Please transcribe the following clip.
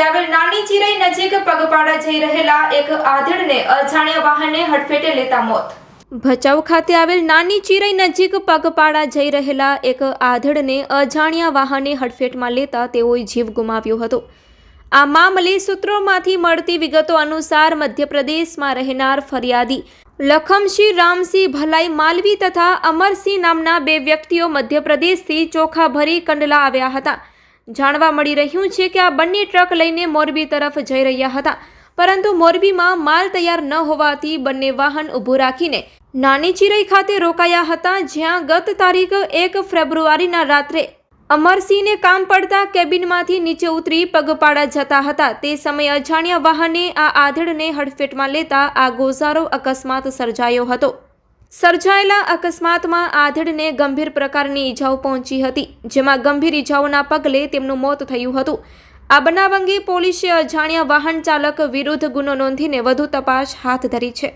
આવેલ નાની ચિરાઈ નજીક પગપાળા જઈ રહેલા એક આધેડને અજાણ્યા વાહને હડફેટે લેતા મોત. ભચાઉ ખાતે આવેલ નાની ચિરાઈ નજીક પગપાળા જઈ રહેલા એક આધેડને અજાણ્યા વાહને હડફેટમાં લેતા તેઓએ જીવ ગુમાવ્યો હતો. આ મામલે સૂત્રોમાંથી મળતી વિગતો અનુસાર મધ્યપ્રદેશમાં રહેનાર ફરિયાદી લખમસિંહ, રામસિંહ, ભલાઈ, માલવી તથા અમરસિંહ નામના બે વ્યક્તિઓ મધ્યપ્રદેશથી ચોખા ભરી કંડલા આવ્યા હતા. જાણવા મળી રહ્યું છે કે આ બંને ટ્રક લઈને મોરબી તરફ જઈ રહ્યા હતા. પરંતુ મોરબીમાં માલ તૈયાર ન હોવાથી બંને વાહન ઊભું રાખીને નાની ચિરઈ ખાતે રોકાયા હતા, જ્યાં ગત તારીખ એક ફેબ્રુઆરીના રાત્રે અમરસિંહને કામ પડતા કેબિનમાંથી નીચે ઉતરી પગપાળા જતા હતા. તે સમયે અજાણ્યા વાહને આ આધેડને હડફેટમાં લેતા આ ગોઝારો અકસ્માત સર્જાયો હતો. સર્જાયેલા અકસ્માતમાં આધેડને ગંભીર પ્રકારની ઈજાઓ પહોંચી હતી, જેમાં ગંભીર ઈજાઓના પગલે તેમનું મોત થયું હતું. આ બનાવ અંગે પોલીસે અજાણ્યા વાહન ચાલક વિરુદ્ધ ગુનો નોંધીને વધુ તપાસ હાથ ધરી છે.